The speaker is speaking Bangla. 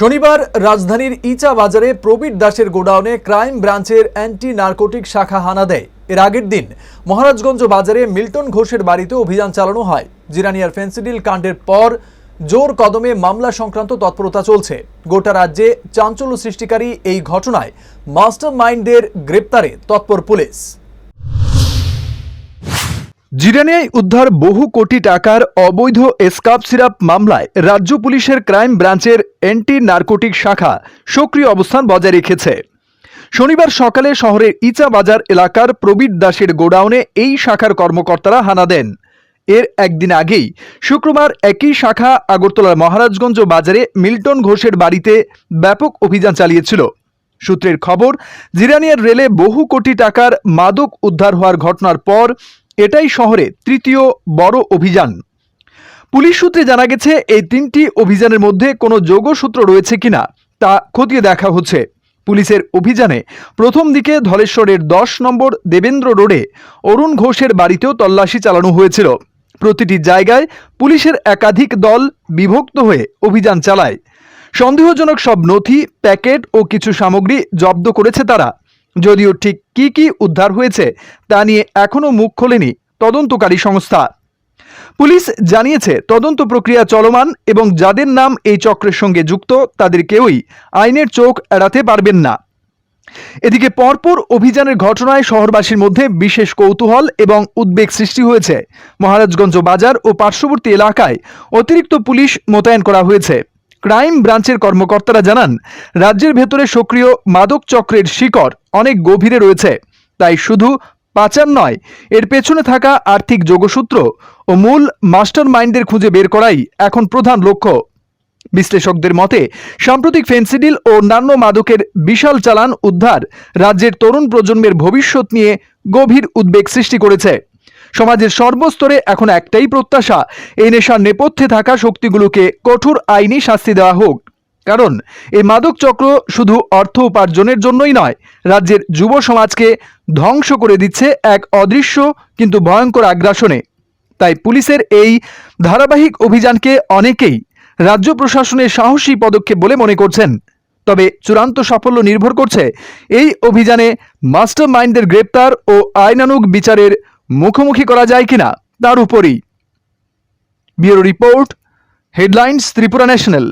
শনিবার রাজধানীর ইচা বাজারে প্রবীর দাসের গোডাউনে ক্রাইম ব্রাঞ্চের অ্যান্টি নার্কোটিক শাখা হানা দেয়। এর আগের দিন মহারাজগঞ্জ বাজারে মিল্টন ঘোষের বাড়িতে অভিযান চালানো হয়। জিরানিয়ার ফেন্সিডিল কাণ্ডের পর জোর কদমে মামলা সংক্রান্ত তৎপরতা চলছে। গোটা রাজ্যে চাঞ্চল্য সৃষ্টিকারী এই ঘটনায় মাস্টার মাইন্ডের গ্রেপ্তারে তৎপর পুলিশ। জিরানিয়ায় উদ্ধার বহু কোটি টাকার অবৈধ এসকাপ সিরাপ মামলায় রাজ্য পুলিশের ক্রাইম ব্রাঞ্চের অ্যান্টি নার্কোটিক শাখা সক্রিয় অবস্থান বজায় রেখেছে। শনিবার সকালে শহরের ইচা বাজার এলাকার প্রবীর দাসের গোডাউনে এই শাখার কর্মকর্তারা হানা দেন। এর একদিন আগেই শুক্রবার একই শাখা আগরতলার মহারাজগঞ্জ বাজারে মিল্টন ঘোষের বাড়িতে ব্যাপক অভিযান চালিয়েছিল। সূত্রের খবর জিরানিয়ার রেলে বহু কোটি টাকার মাদক উদ্ধার হওয়ার ঘটনার পর এটাই শহরে তৃতীয় বড় অভিযান। পুলিশ সূত্রে জানা গেছে, এই তিনটি অভিযানের মধ্যে কোনো যোগসূত্র রয়েছে কিনা তা খতিয়ে দেখা হচ্ছে। পুলিশের অভিযানে প্রথম দিকে ধলেশ্বরের দশ নম্বর দেবেন্দ্র রোডে অরুণ ঘোষের বাড়িতেও তল্লাশি চালানো হয়েছিল। প্রতিটি জায়গায় পুলিশের একাধিক দল বিভক্ত হয়ে অভিযান চালায়। সন্দেহজনক সব নথি, প্যাকেট ও কিছু সামগ্রী জব্দ করেছে তারা। যদিও ঠিক কি কি উদ্ধার হয়েছে তা নিয়ে এখনও মুখ খোলেনি তদন্তকারী সংস্থা। পুলিশ জানিয়েছে, তদন্ত প্রক্রিয়া চলমান এবং যাদের নাম এই চক্রের সঙ্গে যুক্ত তাদের কেউই আইনের চোখ এড়াতে পারবেন না। এদিকে পরপর অভিযানের ঘটনায় শহরবাসীর মধ্যে বিশেষ কৌতূহল এবং উদ্বেগ সৃষ্টি হয়েছে। মহারাজগঞ্জ বাজার ও পার্শ্ববর্তী এলাকায় অতিরিক্ত পুলিশ মোতায়েন করা হয়েছে। ক্রাইম ব্রাঞ্চের কর্মকর্তারা জানান, রাজ্যের ভেতরে সক্রিয় মাদক চক্রের শিকড় অনেক গভীরে রয়েছে, তাই শুধু পাচার নয়, এর পেছনে থাকা আর্থিক যোগসূত্র ও মূল মাস্টার মাইন্ডের খুঁজে বের করাই এখন প্রধান লক্ষ্য। বিশ্লেষকদের মতে, সাম্প্রতিক ফেন্সিডিল ও অন্যান্য মাদকের বিশাল চালান উদ্ধার রাজ্যের তরুণ প্রজন্মের ভবিষ্যৎ নিয়ে গভীর উদ্বেগ সৃষ্টি করেছে। সমাজের সর্বস্তরে এখন একটাই প্রত্যাশা, এই নেশার নেপথ্যে থাকা শক্তিগুলোকে কঠোর আইনি শাস্তি দেওয়া হোক। কারণ, এই মাদক চক্র শুধু অর্থ উপার্জনের জন্যই নয়, রাজ্যের যুব সমাজকে ধ্বংস করে দিচ্ছে এক অদৃশ্য কিন্তু ভয়ঙ্কর আগ্রাসনে। তাই পুলিশের এই ধারাবাহিক অভিযানকে অনেকেই রাজ্য প্রশাসনের সাহসী পদক্ষেপ বলে মনে করছেন। তবে চূড়ান্ত সাফল্য নির্ভর করছে এই অভিযানে মাস্টার মাইন্ডের গ্রেপ্তার ও আইনানুগ বিচারের মুখোমুখি করা যায় কিনা তার উপরই। Bureau report headlines Tripura national.